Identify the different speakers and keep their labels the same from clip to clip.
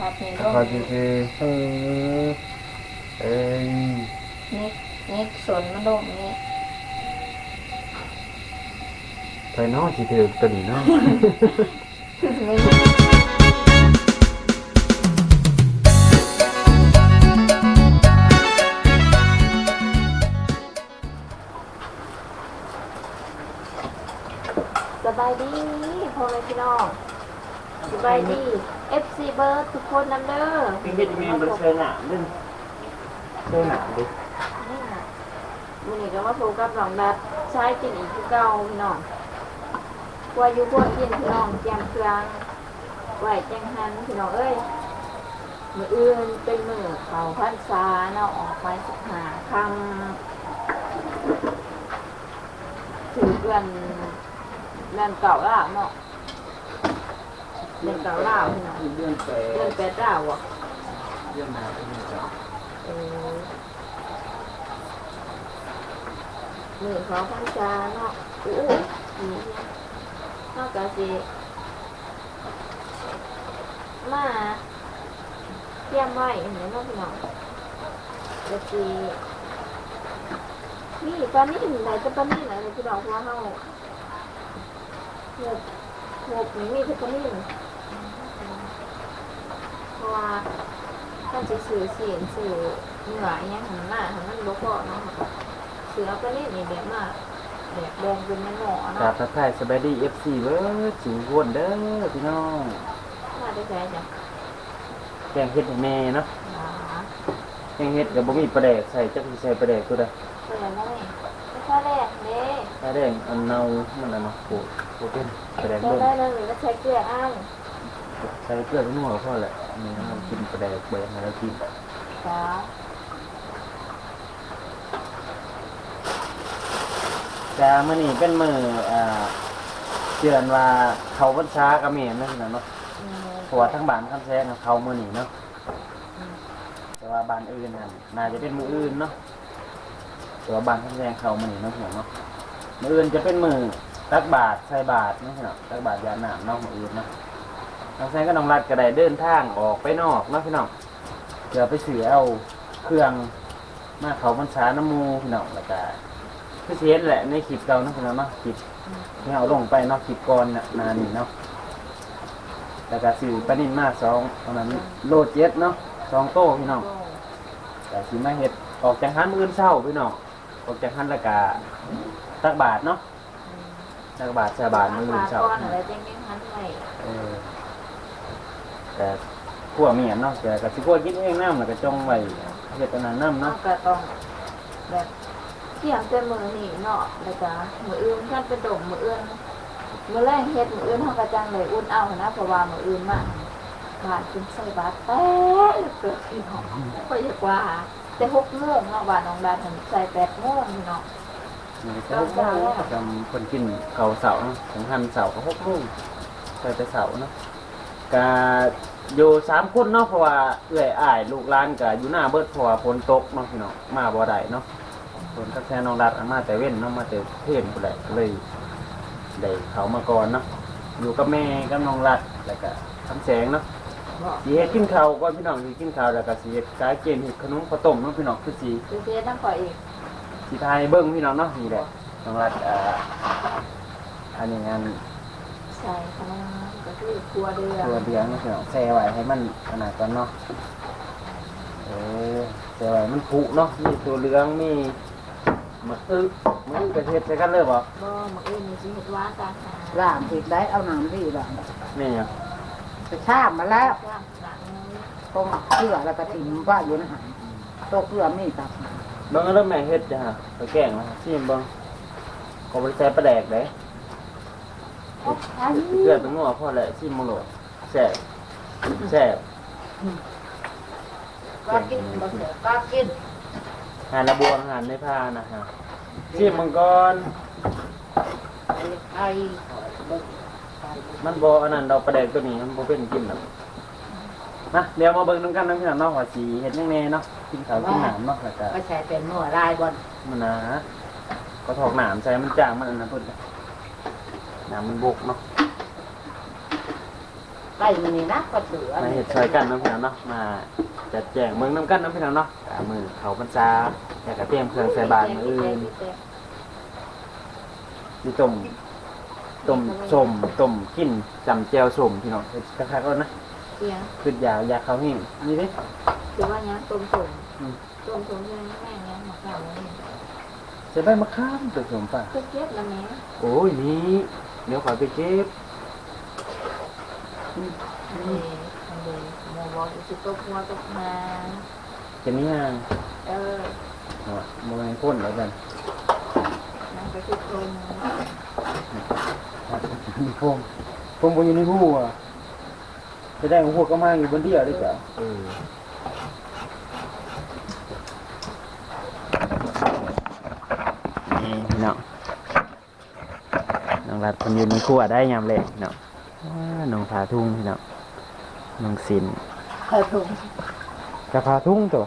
Speaker 1: พอเพลง
Speaker 2: พอคือคือเออเอ้ย
Speaker 1: นิกนิกสนมันลงนี่
Speaker 2: ไปเนาะสิถือตัวนี้เนาะ
Speaker 1: คือสิไม่สบายดีพ่อแม่พี่น้องส บายดี FC เบิร์ดทุกคนน้ำเด้อ
Speaker 2: เป็นเฮ็ดแม่บ่เชิญหนามนึงเชิญหนามดิ
Speaker 1: นี่น่ะมื้อนี้ก็มาพบกับน้องนัดใช้กินอีกคือเก่าพี่น้องกว่าอยู่พวกกินพี่น้องแจมเครื่องไหวแจงหันพี่น้องเอ้ยมื้ออื่นเป็นมื้อเขาพรรษาเนาะออกไปสิบห้าคำถือเดือนเดือนเก่าแล้วเนาะ เดือนเก่าแล้วพี่น้อง
Speaker 2: เดือนแปด
Speaker 1: เดือนแปดดาอะ
Speaker 2: เดือนหนาเป็นเดือนเก้า
Speaker 1: เออมือเขาพันจาเนาะอู้หูเนี่ยนอกจากสิมาเตรียมไว้เห็นไหมน้องพี่น้องจะสินี่ปานิ่มไหนจะปานิ่ไหนพี่น้องว่าเฮาหกหกนี่มีแต่ปานิ่ เพราะว่าถ้าจะซื้อเสียนซื้อเนื้ออหยังหันหน้าหันมันบ่พอเนาะค่ะซื้อเอาไปนี่นี่แบบมาแบบแดงเป็นแม่หมอก
Speaker 2: ราบ
Speaker 1: เนาะ
Speaker 2: ทักทายสบายดี FC เว้ยสิงห์วนเด้อพี่น้อง
Speaker 1: มาได้ใจจ้ะ
Speaker 2: แกงเฮ็ดให้แม่เนาะ
Speaker 1: อ่า
Speaker 2: แกงเฮ็ดก็บ่มีปลาแดกใส่จักสิใส่ปลาแดกตัวใด
Speaker 1: เปิดแล้วนี่ไม่ค่าแรกเด้
Speaker 2: ปลาแดงอันเนามันอันเนาะโอ้โหเป็นปลาแดก
Speaker 1: เปิ
Speaker 2: เบิ่
Speaker 1: ด
Speaker 2: ง
Speaker 1: ได้เลยหรือว่าใช้เกลืออ้าง
Speaker 2: ใส่เกลือกับนัวก็พอแหละอันนี่เรากินปลาแดกเบิ่งให้เรากิน
Speaker 1: จ้า
Speaker 2: จะมื้อนี้เป็นมื้ออ่าเดือนว่าเขาพรรษากะแม่นนั่นน่ะเนาะ
Speaker 1: อืม
Speaker 2: เพราะว่าทั้งบ้านคำแซงเขามื้อนี้เนาะแต่ว่าบ้านอื่นน่ะน่าจะเป็นมื้ออื่นเนาะแต่ว่าบ้านคำแซงเขามื้อนี้เนาะพี่น้องเนาะมื้ออื่นจะเป็นมื้อตักบาตรใส่บาตรเนาะพี่น้องตักบาตรยามน้ำเนาะมื้ออื่นเนาะ คำแซงก็น้องรัดก็ได้เดินทางออกไปนอกเนาะพี่น้องเดี๋ยวไปซื้อเอาเครื่องมาเขาพรรษาน้ำมูพี่น้องแล้วก็คือสิเฮ็ดแหละในคลิปเก่าเนาะพี่น้องเนาะคลิปที่เอาลงไปเนาะคลิปก่อนน่ะนานนี่เนาะแล้วก็สื่อปลานินมาสองตอนนั้นโลเจ็ดเนาะสองโต้พี่น้องแต่สิมาเฮ็ดออกจากหันมื้ออื่นเช้าพี่น้องออกจากหันแล้วก็ตักบาทเนาะตักบาทใส่บาทมื้ออื่นเช้า
Speaker 1: ก่อนอะไรจังยังหันไว้
Speaker 2: เออ แต่ขั่วเมียนเนาะแต่ก็สิขั่วกินเองน้ำแล้วก็จงไว้เฮ็ดอันนั้นน้ำ
Speaker 1: เนาะ
Speaker 2: เนาะ
Speaker 1: ก็ต้องแบบเกี่ยงแต่มือนี่เนาะแล้วก็มืออื่นท่านเป็นดมมืออื่นเมื่อแรกเฮ็ดมื้ออื่นเฮาก็จังเลยอุ่นเอานะเพราะว่ามื้ออื่นมาบ้านคุณใส่บาตรแป๊ะเกิดพี่น้องก็อยากว่าแต่6โมงเนาะบ้านน้องดาถึงใส่8โมงพี่น้อง
Speaker 2: นี่ก็หกโมงจำคนกินเขาวเสาร์เนาะของหันเสาร์ก็หกโมงใส่แต่เสาร์เนาะ กะอยู่สามคนเนาะเพราะว่าเอื้อยอ้ายลูกหลานกะอยู่หน้าเบิดเพราะว่าฝนตกเนาะพี่น้องมาบ่ได้เนาะฝนก็แค่น้องรัดเอามาแต่เว้นเนาะมาแต่เทนพุ่นแหละก็เลยได้เขามาก่อนเนาะอยู่กับแม่กับน้องรัดแล้วก็ทำแสงเนาะสิเฮ็ดกินข้าวก่อนพี่น้องสิกินข้าวแล้วก็สิเฮ็ดกายเกณฑ์เฮ็ดขนมข้าวต้มเนาะพี่น้องคือสิ
Speaker 1: คือเฮ็ดนำข่อยอีก
Speaker 2: สิทายให้เบิ่งพี่น้องเนาะนี่แหละน้องรัดอ่าอันนี้งาน
Speaker 1: ใส่ขนมก็ คือครัวเดือ
Speaker 2: ตัวเดียวนี่พี่น้องแช่ไว้ให้มันขนาดก่อนเนาะเออแต่ว่ามันผุเนาะมีตัวเหลืองมีมะอึมะอึกระเทศใส่กันเลยบ่
Speaker 1: บ่มื้ออื่นนี่สิเฮ็ดหวานตาหา
Speaker 3: ร่างผิดได้เอาน้ำดีร่าง
Speaker 2: นี่หยัง
Speaker 3: ไปชามมาแล้ว
Speaker 1: ย่างหนัง
Speaker 3: ตรงเกลือแล้วก็ถิ่มว่าอยู่ในหันตัวเกลือมีกับ
Speaker 2: เบิ่งแล้วแม่เฮ็ดจ้ะฮะไปแกงนะชิมเบิ่งก็บ่ได้ใส่ปลาแดกเด้ เกลือเป็นงัวพอแล้วชิมโลดแซ่บแซ่บ
Speaker 3: ก็กินบ่เสือก็กิน
Speaker 2: หานระบวงหานในผ้านะฮะชิมมึงก่อน
Speaker 3: ไอ้
Speaker 2: มันบ่อันนั้นดอกปลาแดกตัวนี้มันบ่เป็นกินหรอกนะเดี๋ยวมาเบิ่งนำกันนะพี่น้องเนาะว่าสิเฮ็ดจังแน่เนาะกินขาวกินน้ำเนาะแล้วก็
Speaker 3: ก็ใช้เป็นหัวลายบน
Speaker 2: มันนะก็ถอกหนามใส่มันจางมันอันนะเพิ่น น้ำมันบุกเนาะ
Speaker 3: ไก่มันนี่นะก็เสือ
Speaker 2: มาเห็ดซอยกันเนาะพี่น้องเนาะมาจัดแจงเมืองน้ำกันเนาะพี่น้องเนาะอ่ามือเขาพรรษาแต่ก็เตรียมเครื่องใส่บาตรมืออื่นมีต้มต้มส้มต้มกินจำแจวส้มพี่น้องเฮ็ดคล้ายๆกันนะ
Speaker 1: เสียง
Speaker 2: ขึ้นยาวยาเขาหิ้งนี่ดิ
Speaker 1: คือว่าเนี้ยต้มส่ง
Speaker 2: อืม
Speaker 1: ต้มส่งใช่ไหมแม่เนี้ยหมักข้าวนี่
Speaker 2: ใส่ใบมะขามตัวสมป่ะ
Speaker 1: เก็บเก็บแล้วแม่
Speaker 2: โอ้ยนี่ เดี๋ยวขอไปเก็บ
Speaker 1: เอออันเดียวหมูบอกอยู่สิตกหัวตกมา
Speaker 2: จะนี่ยัง
Speaker 1: เออ
Speaker 2: อ๋อมันเป็นพ่นแล้วกัน
Speaker 1: นั่นก็คือคน
Speaker 2: มีพงพงบนอยู่ในหูอะจะได้ของพวกก็มาอยู่บนเดียวได้จ้ะเออนี่พี่น้อง น้องรัดคนอยู่ในครัวได้ยามเล็กเนาะว้าน้องผาทุ่งพี่น้องน้องสิน
Speaker 1: เออถุง
Speaker 2: กะผาทุ่งตัว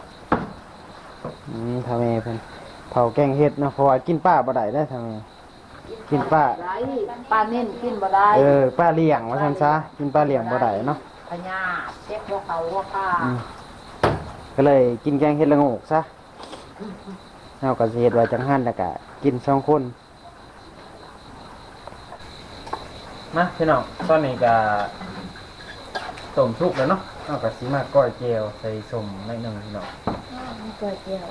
Speaker 2: อืมทำไมเพิ่นเผาแกงเห็ดเนาะเพราะว่ากินป้าบ่ได้ได้ทำไมกินป้า
Speaker 3: ได้ปลาเน้นกินบ่ได้
Speaker 2: เออป้าเลี้ยงว่าซั่นซะกินป้าเลี้ยงบ่ได้เนาะ
Speaker 3: พญาเจ็บหัวเขาหัวข้า
Speaker 2: อืมก็เลยกินแกงเห็ดละโงกซะเฮาก็สิเฮ็ดไว้จังหันแล้วก็กินสองคน มาพี่น้องตอนนี้ก็ต้มสุกแล้วเนาะเฮาก็สิมาก้อยเจียวใส่ส้มหน่อยหนึงพี่น้อง
Speaker 1: เกิดเดียว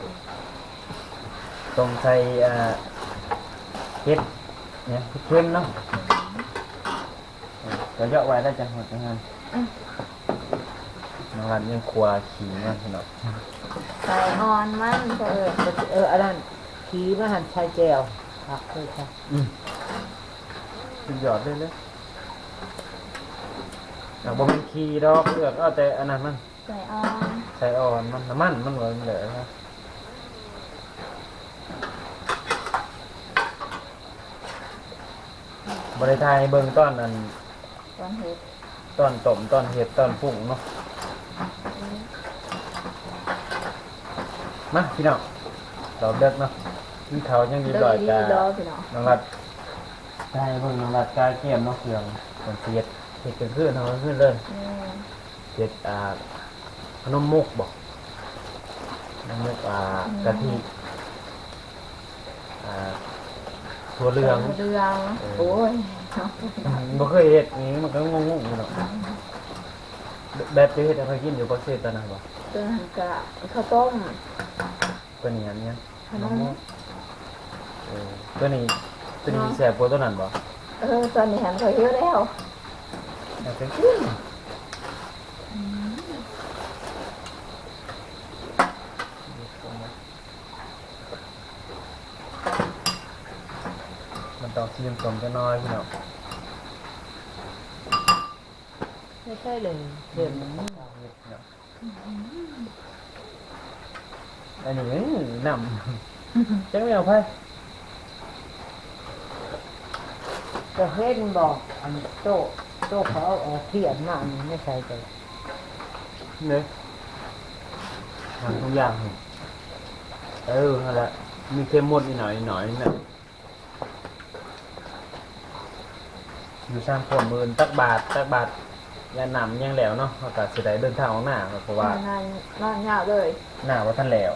Speaker 2: ต้มใส่เอ่อเห็ดเนี่ยเห็ดเค็มเนาะเออก็เยอะไว้ได้จังหวะจังหันน้องรันยังครัวขี่มันพี่น้อง
Speaker 1: ใส่นอนมันเอ
Speaker 3: เอ
Speaker 1: อ
Speaker 3: อเอออันนั้นขี่มาหันชายแก้วครับเลยค่ะ
Speaker 2: อืมสุดยอดเลยเลย อยากบอกมันขี่ดอกเลือกเอาแต่อันนั้นมัน
Speaker 1: ใส่ออน
Speaker 2: ใส่อ่อนมันน้ำมันมันเหมือนเหลือนะบริทายเบิ่งต้อนอัน
Speaker 1: ตอนเห็ด
Speaker 2: ต้นต้มต้นเห็ดต้นผุ่งเนาะมาพี่น้องเราเด็กเนาะกินเขาวยังดี
Speaker 1: เดิ
Speaker 2: ลอย
Speaker 1: นดี
Speaker 2: กา
Speaker 1: ดอพี่น้อง
Speaker 2: น้องรัดได้เบิ่งน้องรัดกายเกมเนาะเครื่องมันเสียด เห็ดกันขึ้นทำกันขึ้นเลย
Speaker 1: อืม
Speaker 2: เห็ดอ่าขนมมุกบอกขนมมุกอ่ากะทิอ่าถั่วเหลือง
Speaker 1: เรืองโอ้ย
Speaker 2: บ่เคยเห็ดนี้มันก็งงๆอยู่เนาะแบบที่เห็ดให้เขากินอยู่ปักเซตตอนนั้นบ่
Speaker 1: ตัวนั้นกะข้าวต้ม
Speaker 2: ตัวนี้อันเนี้ย
Speaker 1: ขนม
Speaker 2: เออตัวนี้ตัวนี้แสบกว่าตัวนั้นบ่
Speaker 1: เออตอนนี้หันเขาเยอะแล้ว
Speaker 2: อยากจะกินมันต้องซีมสมจะน้อยพี่น้อง
Speaker 3: ไม่ใช่เลยเดิน
Speaker 2: อันนี้เอ้ยนำจังไม่เอาไป
Speaker 3: จะเฮ็ดบอกอันโต๊ะโต๊ะเขาเอาออกเขียนมาอันนี้ไม่ใช่เลย
Speaker 2: เนี่ยทำทุกอย่างนี่เออนั่นแหละมีเค็มหมดนิดหน่อยนิดหน่อยนี่นะอยู่สร้างคนมือตักบาทตักบาทยาหนำยังแล้วเนาะอากาศเสียดายเดินทางออกหน้าเพราะว่า
Speaker 1: นอนนอนยาวเลย
Speaker 2: หน้าว่าท่านแล้ว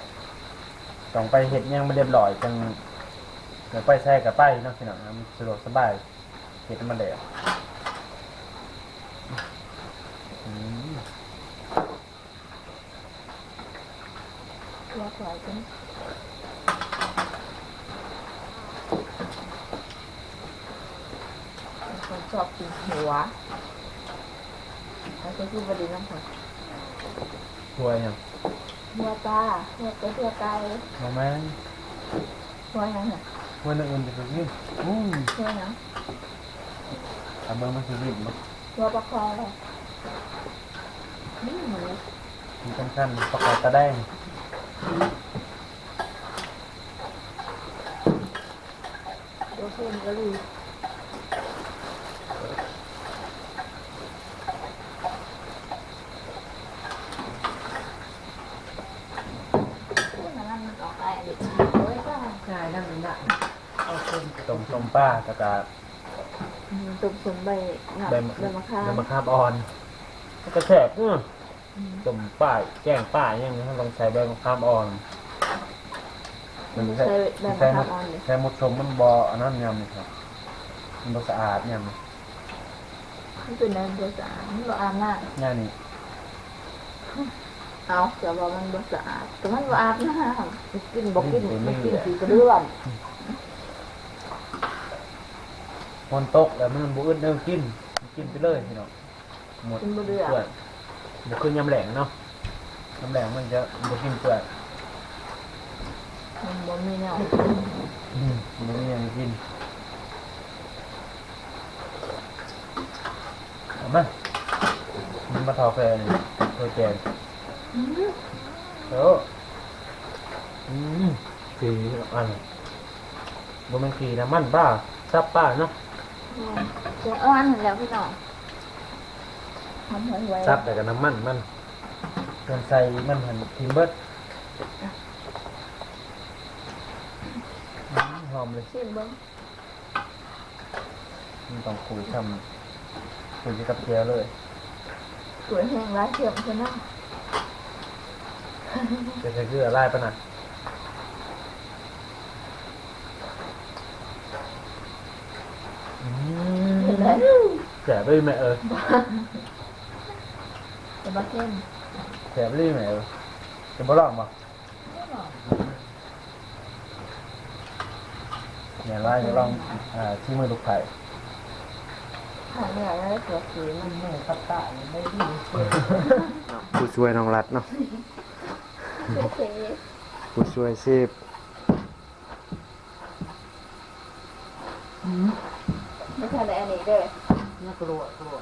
Speaker 2: ต้องไปเห็ดยังไม่เรียบร้อยจังเดี๋ยวไปแช่กับไปเนาะพี่น้องนะมันสะดวกสบายเห็ดให้มันแล้ว
Speaker 1: ตัวสวยจังคนชอบกินหัวแล้วก็คือบดีน้ำผัก
Speaker 2: ช่วยยัง
Speaker 1: หัวปลาหัวไก่หัวไก่
Speaker 2: มาแม่ง
Speaker 1: หัวหยังไง
Speaker 2: ช่วยนึกอื่นจะไปกินอืม
Speaker 1: หัวหยัง
Speaker 2: ทำเบิ้งมาซื้อริบมา
Speaker 1: หัวปลาคอเลยนี่เหมือน
Speaker 2: ที่สำคัญประกอบตะแดง
Speaker 1: ตัวเพิ่มก็รู้นั่นมันออกได้ดิโอ้ยก็
Speaker 3: นายนั่นน่ะเอา
Speaker 2: ต้มต้มป้าตะกา
Speaker 1: ตุ่มสมใบหนัก
Speaker 2: ใบ
Speaker 1: มะขาม
Speaker 2: ใบมะขามอ่อน มันกระแสบเนาะต้มป้ายแกงป้ายยังไงลองใส่ใบมะขามอ่อน
Speaker 1: มันใช้แบบ
Speaker 2: ใส่ม
Speaker 1: ทำออนเลย
Speaker 2: ใส่หมดชมมันบออันนั้นยำนี่ครับมันบอสะอาดยำนี่
Speaker 1: มันเป็นในภาษามันบ่อาบน้
Speaker 2: ย่านี่ำ
Speaker 1: เอาแต่ว่ามันบ่สะอาดแต่มันบ่อาบน้
Speaker 3: กินบอกกินไม่กินสีกระเดื่อน
Speaker 2: มันตกแล้วมันบุอึดเดิมกิน กินไปเลยพี่น้องหมดำ
Speaker 1: กินบ่เดือด
Speaker 2: เปื่อยเดี๋ยวคือยำแหลงเนาะยำแหลงมันจะมันจะกินเปื่อย
Speaker 1: มันบ่มีแนว
Speaker 2: อืมมันไม่ยังกินเอามามันมาทอแฟนตัวแกงเอออืมสีอันบนมันกีน้ำมันป้าซับป้าเนาะ
Speaker 1: เจ้าอ้อนนั่นแหล้วพี่น้อง ทำให้ไว้
Speaker 2: ซับแต่กับน้ำมันมันเกินใส่มันหันทิมเบิร์ดอืมหอมเลย
Speaker 1: ชิมเบิ่ง
Speaker 2: มันต้องคุยทำคุยกับเจียวเลย
Speaker 1: สวยแห้งร้ายเทียมเพิ่นเนาะ
Speaker 2: จะใช้เกลือไล่ปะน่ะอืม
Speaker 1: เห็นไหม
Speaker 2: แสบเลยแม่เออ
Speaker 1: จะบ่เข้ม
Speaker 2: แสบเลยแม่เออจะบ่ลองบ่เนี่ยไล่จะลองอ่าที่มือลูกไข่
Speaker 1: หาเนี่ยแล้วเกิดสีมัน
Speaker 3: แม่ตะตะไม่ดีเชื่อ
Speaker 2: ผู้ช่วยน้องรัดเนาะ
Speaker 1: เท่
Speaker 2: ผู้ช่วยชีพ
Speaker 1: ๆไม่ใช่ในอันนี้เด้อ
Speaker 3: นักรัวรัว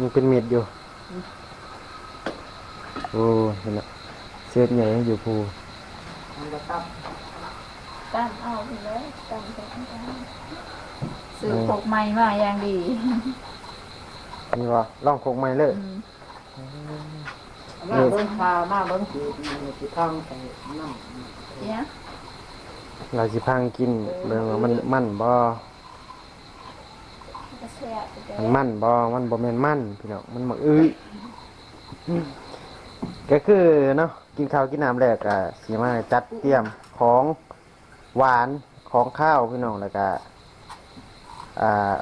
Speaker 2: ยังเป็นเม็ดอยู่ โอ้เห็นละเศษใหญ่ยังอยู่ภู
Speaker 3: มันก็ตับ
Speaker 1: ตั้งเอาไปเลยตั้งตั้งตั้งซื้อพกใหม่มาอย่างดี
Speaker 2: นี่วะลองคงไม้เลย
Speaker 1: อืม
Speaker 3: มาเบิ้งพามาเบิ้งสีมันสีทางใส่น้ำ
Speaker 1: เนี่ย
Speaker 2: เราสิพังกินเบิ่งว่ามันมันบ่
Speaker 1: ก็แซ่บไปเด้
Speaker 2: มัน
Speaker 1: อ
Speaker 2: มันบ่มันบ่แม่นมันพี่น้องมันมักอื้อ ก็คือเนาะกินข้าวกินน้ำแล้วก็สิมาจัดเตรียมของหวานของข้าวพี่น้องแล้วก็อ่า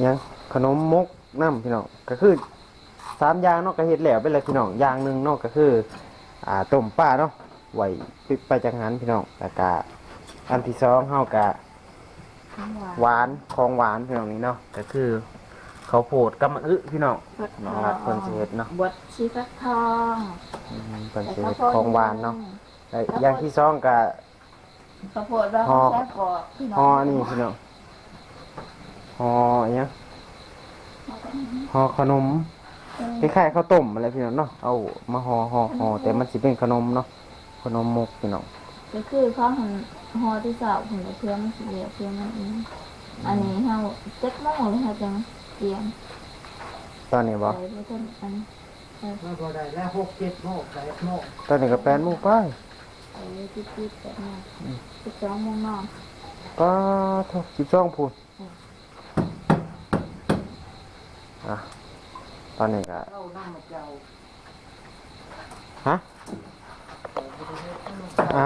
Speaker 2: หยังขนมมกน้ำพี่น้องก็คือสามอย่างเนาะก็เฮ็ดแล้วไปเลยพี่น้องอย่างหนึงเนาะก็คือ อ่าต้มปลาเนาะไว้ไปจังหันพี่น้องแล้วก็อันที่สองเฮาก็หวานของหวานพี่น้องนี่เนาะก็คือ เขาวโพดกับมะอึพี่น้อง
Speaker 1: ฟักท
Speaker 2: น้
Speaker 1: อ
Speaker 2: องรักเพิ่นสิเฮ็ดเนาะ
Speaker 1: บดชีฟักทอง
Speaker 2: อืมเพิ่นสิ
Speaker 1: แต่
Speaker 2: เฮ็ด
Speaker 1: ข้าวโพด
Speaker 2: ของหวานเนาะแล้วอย่างที่สองก็
Speaker 1: ข้าวโพดเรา
Speaker 2: ห่อ
Speaker 1: แซ่บกว่าพี่น้อง
Speaker 2: ห่อนี่พี่น้องห่ออิหยังห่อขนมคล้ายๆข้าวต้มอะไรพี่น้องเนาะเอามาห่อห่อห่อแต่มันสิเป็นขนมเนาะขนมมกพี่น้อง
Speaker 1: ก็คือเขาหันห่อที่สาวผมเพื่อมันสิเหลียวเพื่อมันเองอันนี้เฮาเจ็ดโมงเลยค่ะจัง เตรียม
Speaker 2: ตอนนี้บ่
Speaker 1: ใส่ไว้ต้นอันเออ
Speaker 3: มันก็ได้แล้วหกเจ็ดโมงแปดโมง
Speaker 2: ตอนนี้ก็แปดโมงไป
Speaker 1: ใส่ไว้จิ๊บๆแบบนี้สิบสองโมงนอน
Speaker 2: ก็ทบสิบสองพูนอะตอนนี้ก็
Speaker 3: เข้าน้ำมาเจ้า
Speaker 2: ฮะอ่า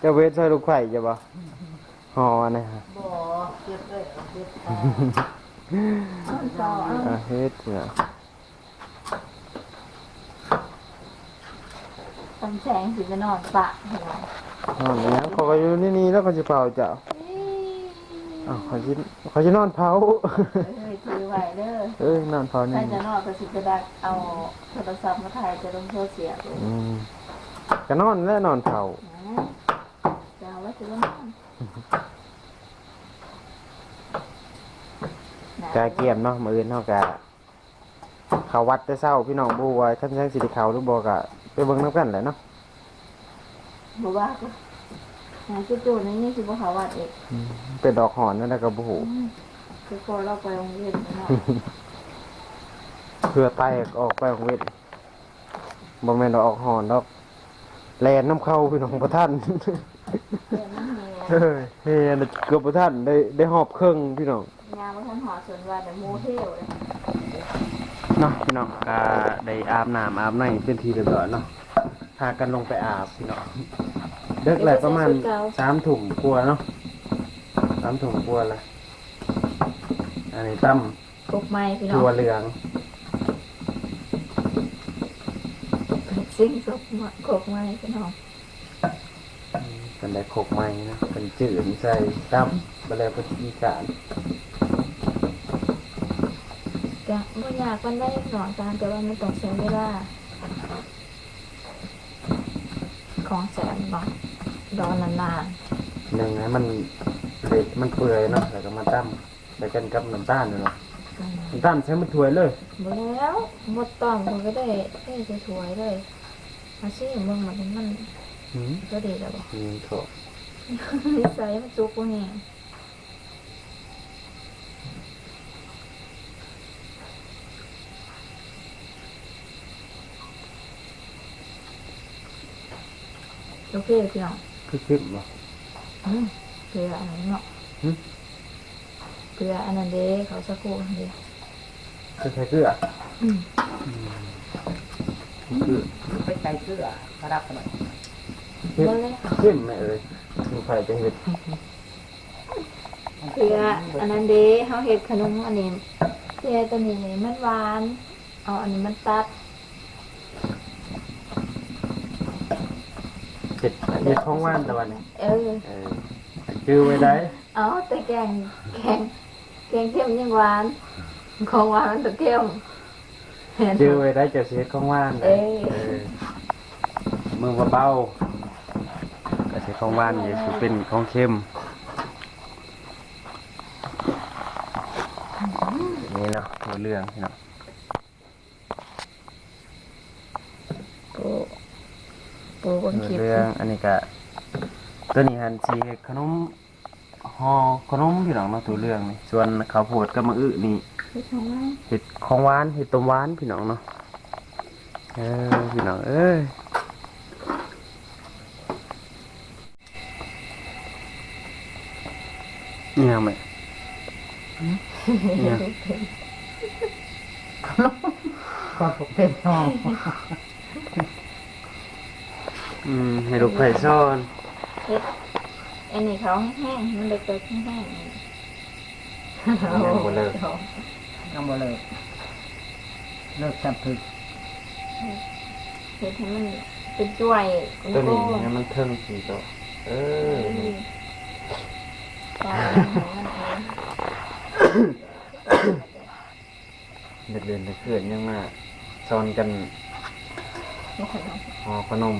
Speaker 2: เจะเวทใส่ลูกไข่จะบ่ฮอนะฮะ
Speaker 3: บ่เจ็ดเลยเจ็ดพ อ
Speaker 1: เอาต่อเอา
Speaker 2: อ่าเฮ็ดเนี่ย
Speaker 1: ตำแสงสิไปนอนปะเห็นไหม
Speaker 2: นอนอย่างเขาก็อยู่นี่นี่แล้วก็สิเผาเจ้าอ้าวเขาสิเขาสินอนเผา
Speaker 1: เฮ้ยถือไว้เด้อ
Speaker 2: เอ้ยนอนเผานี่
Speaker 1: ถ้าจะนอนก็สิกระดักเอาโทรศัพท์มาถ่ายจะลงโซเชียล
Speaker 2: อืมก็นอนแล้วนอนเผา
Speaker 1: นะจะเอาไว้จะลงนอน
Speaker 2: กาเกียมเนาะมื้ออื่นเฮากะเขาวัดแต่เช้าพี่น้องบ่ว่าท่านจังสิได้เข้าหรือบ่ก็ไปเบิ่งนํกันแหละเนาะ
Speaker 1: บอกว่าก็หาจุดจูนนี่คือบ่เขาวัดเอก
Speaker 2: อืมเป็นดอกหอนนั่นแหละก็บ่ฮู้
Speaker 1: คือพอเราไปโรงเรียนเนาะ
Speaker 2: เพื่อไตออกไปของเวทบ่แม่นว่าออกหอนดอกแลนน้ำเข้าพี่น้องบ่ทัน
Speaker 1: เรียนนั่นเอง
Speaker 2: เฮ้ยเฮ้ยเกือบบ่ทันได้ได้หอบเครื่องพี่น้อง
Speaker 1: งานมาทันหอส่วนว่าแต่โมเทลเลย
Speaker 2: เนาะพี่น้องก็ได้อาบน้ำอาบในเป็นทีเรียบร้อยเนาะพากันลงไปอาบพี่น้องเด็กแหละประมาณสามถุงกลัวาเนาะสามถุงกลัวาละอันนี้ตั้ม
Speaker 1: กกไม้พี่น้อ
Speaker 2: ตั
Speaker 1: ง
Speaker 2: วเหลือง
Speaker 1: ซิ่งกกไม้กกไม้พี่น้อง
Speaker 2: เป็นได้โคกไม้นะเป็นจืดใส่ตั้มไปแล้วก็มีการ
Speaker 1: จะบ่อยากมันได้หนอนตามแต่ว่ามันต้องใช้เวลา ของแสนบ่รอนาน
Speaker 2: หนึ่งนะมันเละมันเปื่อยเนาะแล้วก็มาตั้มไปกันกับน้ำตาลเนาะ
Speaker 1: ๆอืม
Speaker 2: น้ำตาลใช้มันถ้วยเลย
Speaker 1: บ่แล้วหมดต้องมันก็ได้ได้สวยๆเลยมาซิมึงมันมัน
Speaker 2: อืม
Speaker 1: ก็ดีแล้วบ่
Speaker 2: อืมโถ
Speaker 1: นิสัยมันจุกบ่แฮง โอเคพี่น้อง
Speaker 2: คือคลิปบ่
Speaker 1: อืมเกลืออันนั้นเนาะ
Speaker 2: หึ
Speaker 1: เกลืออันนั้นเด้เขาสักครู่อันเด้
Speaker 2: คือใช้เกลือ
Speaker 1: อืม
Speaker 2: คือ
Speaker 3: ไปใส่เสื้อมารับกันหน่อย
Speaker 2: คลิป
Speaker 1: บ่เลย
Speaker 2: เข้มไหมเอ่ยมีใครจะเห็ด
Speaker 1: เกลืออันนั้นเด้เขาเฮ็ดขนมอันนี้เกลือตัวนี้นี่มันหวานเอาอันนี้มันตัด
Speaker 2: เห็ดเห็ดของว่านตะวันนี้
Speaker 1: เออ
Speaker 2: เออจื้อไว้ได้
Speaker 1: เอาแต่แกงแกงแกงเข้มยังหวานของหวานมันตัวเข้มเห็น
Speaker 2: จื้อไว้ได้เจะเสียของว่านนะ
Speaker 1: เอ้ย
Speaker 2: เออมือเบาๆก็เสียของว่านอยู่คือเป็นของเข้มนี่เนาะตัวเรื่องพี่เนาะ
Speaker 1: ปู ปูบน
Speaker 2: ตัว
Speaker 1: คลิป
Speaker 2: เรื่องอันนี้ก็ตัวนี้หันสีขนมห่อขนมพี่น้องเนาะตัวเรื่องนี่ส่วนข้าวโพดกับมะอึนี่
Speaker 1: เฮ็ดของมัน
Speaker 2: เห็ดของหวานเห็ดต้มหวานพี่น้องเนาะเออพี่น้องเอ้ยเนี่ยไหมเนี่ย
Speaker 3: ก็ผมเป็นน้อง
Speaker 2: อืมให้ลูกไผ่ซ่อน
Speaker 1: เฮ็ดอันนี้เขาแห้งๆมันเล็กๆแห้งๆนี่
Speaker 2: ยังบ่เลิก
Speaker 3: ยังบ่เลิกเลิกจับถึก
Speaker 1: เฮ็ดให้มันเป็นจ้วย
Speaker 2: ตัวนี้
Speaker 1: โก้
Speaker 2: เนี่ยมันเทิงสีตัวเอ
Speaker 1: เอ
Speaker 2: อ
Speaker 1: อตายมันเอง
Speaker 2: เด็กเรียนเด็กเกิดยังมาซ้อนกัน
Speaker 1: นี่ขนม
Speaker 2: ห่อขนม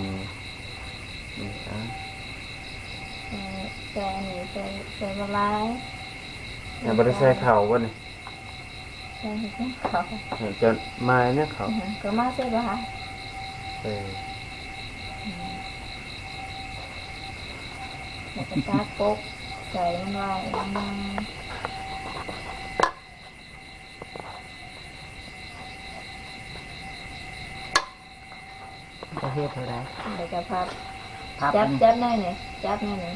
Speaker 2: นี่อะ
Speaker 1: เออแต่อันนี้ใส่ใส่ละลาย
Speaker 2: อย่าบริใส่เข่าววะนี่
Speaker 1: ใส่ให้กินเขา
Speaker 2: เห็นจะมาเนี่ยเขา
Speaker 1: อือฮึก็มาใส่บ่คะ
Speaker 2: เออ
Speaker 1: แล้วก็ตากปกใส่มันไว้มัน
Speaker 3: จะเฮ็ดเท่าไร
Speaker 1: แล้วก็พับ
Speaker 3: พับ
Speaker 1: จั
Speaker 3: อั
Speaker 1: บ
Speaker 3: น
Speaker 1: จับหน่อยนี่จับหน่อยนี่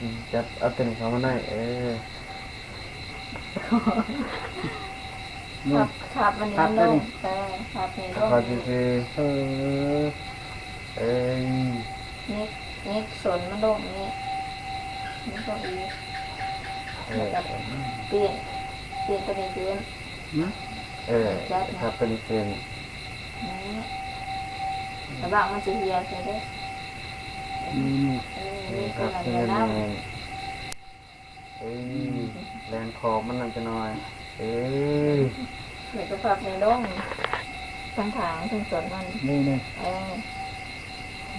Speaker 2: อืมจะเอาตัวนี้เขามาหน่อยเออ
Speaker 3: นี่
Speaker 1: พับพับมันนี้
Speaker 3: พับ
Speaker 1: ล
Speaker 3: ตัว
Speaker 1: ง
Speaker 3: นี้
Speaker 1: เออพับนี่ล
Speaker 2: พองคือคือ
Speaker 3: เออ
Speaker 2: เอ้ย
Speaker 1: นี่นี่สนมันลงนี่นี่ก็อีก
Speaker 2: เออ
Speaker 1: เปลี่ยนเปลี่ยนตัวนี้เปลี่ยน
Speaker 3: หืม
Speaker 2: เออครับเป็นเป็น
Speaker 1: นี่ระบางมันจะเหี่ยวใช่ไหม
Speaker 3: นี่นี่
Speaker 1: นี่
Speaker 2: ครับเป็น
Speaker 1: จะ
Speaker 2: แม
Speaker 1: น้
Speaker 2: งเอ้ยแลนคอมันนั่นจะน้อย เอ้ยำ
Speaker 1: แล้วก็พับในลงทั้งขางทั้งส่วนมัน
Speaker 3: นี่นี่
Speaker 1: เออ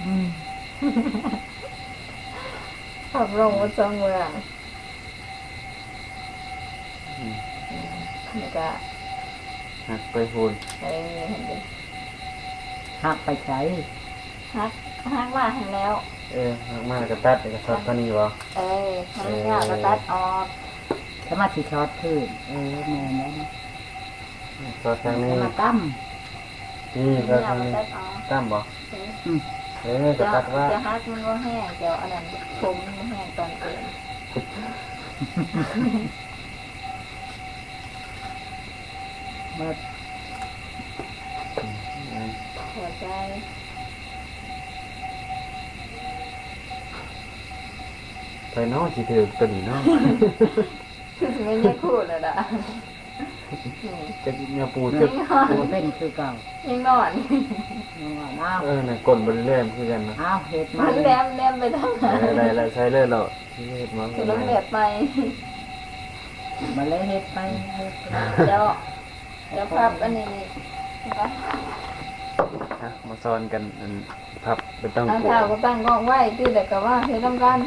Speaker 3: อืม
Speaker 1: พับลงบนสองเมือง
Speaker 2: อืม
Speaker 1: แล้วก็
Speaker 2: หักไปพูน
Speaker 1: เออเห็นดิ
Speaker 3: หักไปใช้
Speaker 1: ฮักฮักมาให้แล้ว
Speaker 2: เออหักมากกระตัดกระตัดตัวนี้วะ
Speaker 1: เออมันยากก็ตัดออก
Speaker 3: สามารถสิช็อตขึ้นเออแม่นแล้วนะ
Speaker 2: ก็ทางนี้
Speaker 3: มาตั้ม
Speaker 2: นี่
Speaker 1: มัน
Speaker 2: ก็
Speaker 1: ยาก
Speaker 2: ทาง
Speaker 1: ก็
Speaker 2: นี้
Speaker 1: ตัดออก
Speaker 2: ตั้มบ่
Speaker 1: เออ
Speaker 3: อืม
Speaker 2: เออกระ
Speaker 1: จะ
Speaker 2: ตัดว่า
Speaker 1: จะฮักมันว่าแห้งเดี๋ยวอันนั้นผมมันแห้งตอนเกิน
Speaker 3: มา
Speaker 1: หัวใจ
Speaker 2: ไปเนาะสิถือตัวนี้เนาะ
Speaker 1: คือสิไม่ได้พูดแล้วล่ะ
Speaker 2: จะเนื้อปู
Speaker 1: ยั
Speaker 2: จะ
Speaker 1: งนอน
Speaker 3: ตัวเป็นคือเก่า
Speaker 1: ยังนอน
Speaker 3: ยังว่าน้า
Speaker 2: เออน่ะกลนบริเล่มคือกันนะ
Speaker 3: อ้าวเห็ดมั
Speaker 1: มันนแนมแนมไปทางไหน
Speaker 2: ได้ได้ใช้เลยเราที่เฮ็ดมา
Speaker 1: คือต้องเล็บไป
Speaker 3: มาเลยเห็ดไปเฮ็ดไป
Speaker 1: เดี๋ยวเดี๋ยวพับอันนี้นี่นะคะ
Speaker 2: ฮะมาซ้อนกันอันพับเป็นต้อง
Speaker 1: ทาง
Speaker 2: กลัว
Speaker 1: เท้าก็ตั้งกล้องไว้ที่แต่ก็ว่าเฮ็ดต้องกัน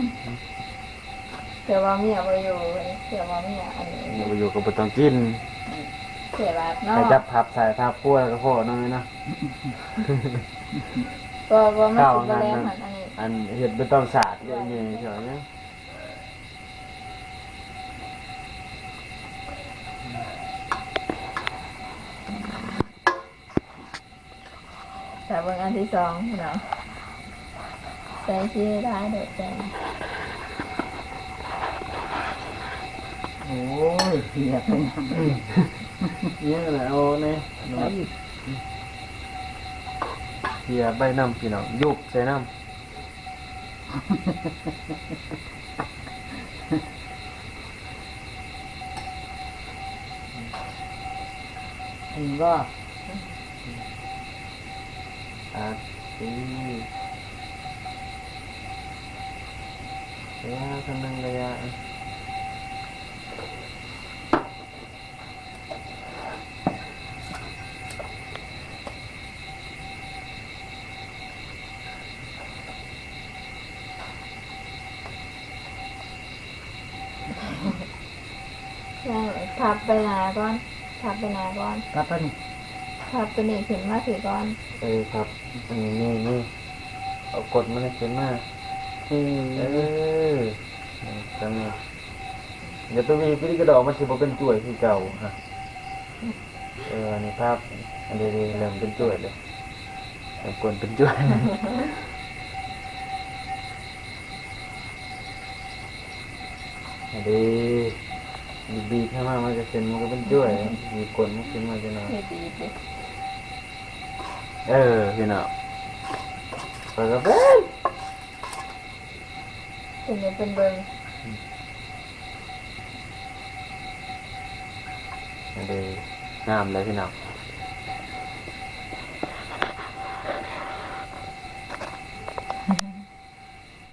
Speaker 1: เดี๋ยวว่าเมียไปอยู่เดี๋ยวว่าเมียอันนี้
Speaker 2: อย่าไปอยู่กับบ่ต้องกิน
Speaker 1: เสียบาทเนาะ
Speaker 2: ไปจับพับใส่ทับพัวแล้วก็พอน้อยนะ
Speaker 1: ก็ว่ามัน
Speaker 2: เก้า
Speaker 1: สิบ่
Speaker 2: งาน
Speaker 1: แรง
Speaker 2: นั้น
Speaker 1: หันอันนี้
Speaker 2: อันเฮ็ดบ่ต้องสาดอย่างนี้เฉยๆนะ
Speaker 1: แต่เบิ่งอันที่สองเนาะใส่ชีได้เด็ดใจ
Speaker 3: โอ้ยเหี้ยไปนำ
Speaker 2: เนี่ยแหละเอาเนี่ย
Speaker 3: ไอ้
Speaker 2: เฮียใบน้ำพี่น้องยุบใส่น้
Speaker 3: เห็นว่าำ
Speaker 2: อะตีระยะกำลังระยะ
Speaker 1: ใช่ พับไปหนาก่อนพับไปหนาก่อน
Speaker 3: กลับไปนี่
Speaker 1: พับตัวนี้ขึ้นมาถือก่อน
Speaker 2: เออครับอันนี้นี่นี่เอากดมันให้ขึ้นมา
Speaker 3: คือ
Speaker 2: เออจำเนี่ยเดี๋ยวตัววีพี่กระดอกมันสิบ่เป็นจ่วยคือเก่าฮะเอออันนี้ภาพอันเดียวๆเริ่มเป็นจ่วยเลยเริ่มกวนเป็นจ่วยอันนี้ บีบให้มากมันจะเซ็นมันก็เป็นจ่วยมีกวนมันขึ้นมาจะหน่อย
Speaker 1: ให้ดีดิ
Speaker 2: เออพี่น้องไปก็เป็น
Speaker 1: ถึงจะเป็นเบิ่ง
Speaker 2: อันนี้งามเลยพี่น้อง